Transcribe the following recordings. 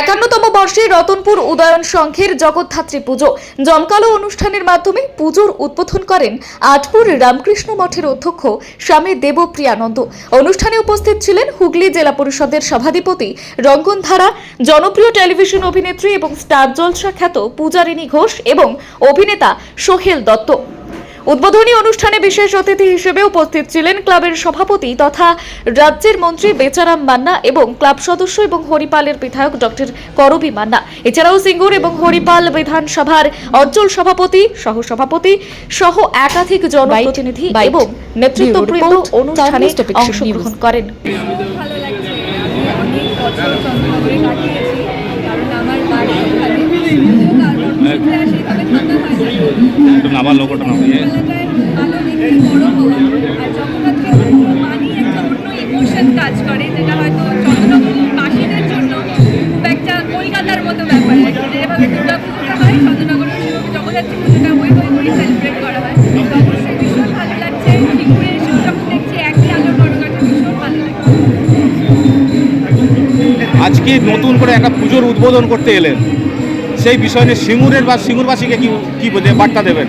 একান্নতম বর্ষে রতনপুর উদয়ন সংঘের জগদ্ধাত্রী পুজো। জমকালো অনুষ্ঠানের মাধ্যমে পুজোর উদ্বোধন করেন আটপুর রামকৃষ্ণ মঠের অধ্যক্ষ স্বামী দেবপ্রিয়ানন্দ। অনুষ্ঠানে উপস্থিত ছিলেন হুগলি জেলা পরিষদের সভাধিপতি রঙ্গনধারা জনপ্রিয় টেলিভিশন অভিনেত্রী এবং স্টার জলসা খ্যাত পূজারিণী ঘোষ এবং অভিনেতা সোহেল দত্ত। উদ্বোধনী অনুষ্ঠানে বিশেষ অতিথি হিসেবে উপস্থিত ছিলেন ক্লাবের সভাপতি তথা রাজ্যের মন্ত্রী বেচারাম মান্না এবং ক্লাব সদস্য এবং হরিপালের বিধায়ক ডক্টর করবি মান্না। এছাড়াও সিঙ্গুর এবং হরিপাল বিধানসভার অঞ্চল সভাপতি সহ সভাপতি সহ একাধিক জনপ্রতিনিধি এবং নেতৃত্ববৃন্দ অনুষ্ঠানে অংশগ্রহণ করেন। একটা অন্য ইমোশন কাজ করে যেটা হয়তো চন্দ্রনগরবাসীদের জন্য একটা কলকাতার মতো ব্যাপার যেভাবে দুর্গা হয় চন্দ্রনগরেও জগদ্ধাত্রী পুজোটা হই হই করে সেলিব্রেট করা হয় অবশ্যই ভীষণ ভালো লাগছে ঘুরে এসেও যখন দেখছি একই আলোর বড়গাটা ভীষণ ভালো লাগছে আজকে নতুন করে একটা পুজোর উদ্বোধন করতে এলেন সেই বিষয় নিয়ে সিঙ্গুরের বা সিঙ্গুরবাসীকে কি কি বার্তা দেবেন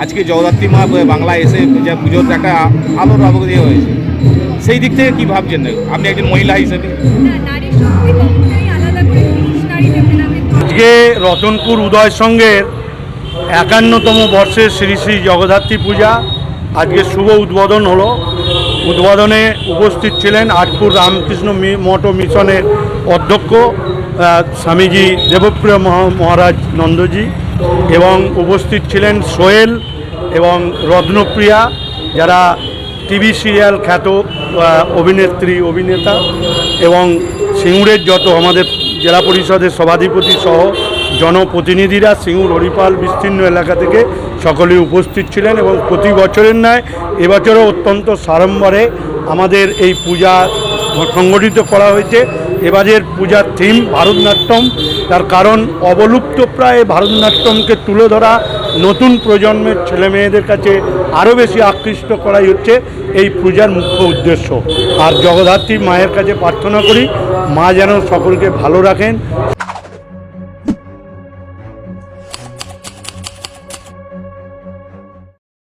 আজকে জগদ্ধাত্রী মা বাংলায় এসে যে পুজোর একটা আলোর আবহাওয়া দিয়ে হয়েছে। সেই দিক থেকে কি ভাবছেন আপনি একজন মহিলা হিসেবে। আজকে রতনপুর উদয় সংঘের একান্নতম বর্ষের শ্রী শ্রী জগদ্ধাত্রী পূজা। আজকে শুভ উদ্বোধন হলো। উদ্বোধনে উপস্থিত ছিলেন আটপুর রামকৃষ্ণ মঠ ও মিশনের অধ্যক্ষ স্বামীজি দেবপ্রিয় মহা- মহারাজ নন্দজি। এবং উপস্থিত ছিলেন সোহেল এবং রত্নপ্রিয়া, যারা টিভি সিরিয়াল খ্যাত অভিনেত্রী, অভিনেতা এবং সিঙ্গুরের যত আমাদের জেলা পরিষদের সভাধিপতি সহ জনপ্রতিনিধিরা সিঙ্গুর হরিপাল বিস্তীর্ণ এলাকা থেকে সকলে উপস্থিত ছিলেন এবং প্রতি বছরের ন্যায় এবছরও অত্যন্ত সাড়ম্বরে আমাদের এই পূজা সংগঠিত করা হয়েছে। এবারের পূজার থিম ভারতনাট্যম। তার কারণ অবলুপ্ত প্রায় ভারতনাট্যমকে তুলে ধরা নতুন প্রজন্মের ছেলে মেয়েদের কাছে আরও বেশি আকৃষ্ট করাই হচ্ছে এই পূজার মুখ্য উদ্দেশ্য। আর জগদ্ধাত্রী মায়ের কাছে প্রার্থনা করি, মা যেন সকলকে ভালো রাখেন।